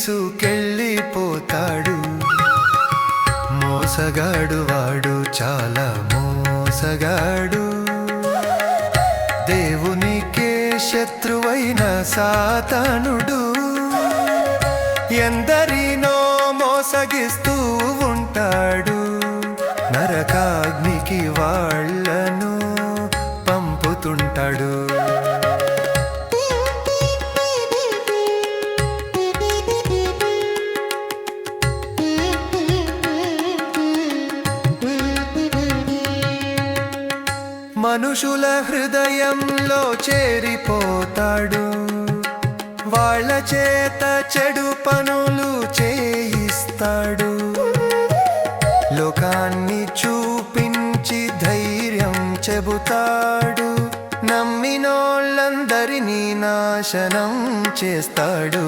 తీసుకెళ్ళిపోతాడు. మోసగాడు వాడు చాలా మోసగాడు. దేవునికే శత్రువైన సాతానుడు. ఎందరినో మోసగిస్తూ ఉంటాడు. నరకాగ్నికి వాళ్ళను పంపుతుంటాడు. మనుషుల హృదయంలో చేరిపోతాడు. వాళ్ళ చేత చెడు పనులు చేయిస్తాడు. లోకాన్ని చూపించి ధైర్యం చెబుతాడు. నమ్మినోళ్ళందరినీ నాశనం చేస్తాడు.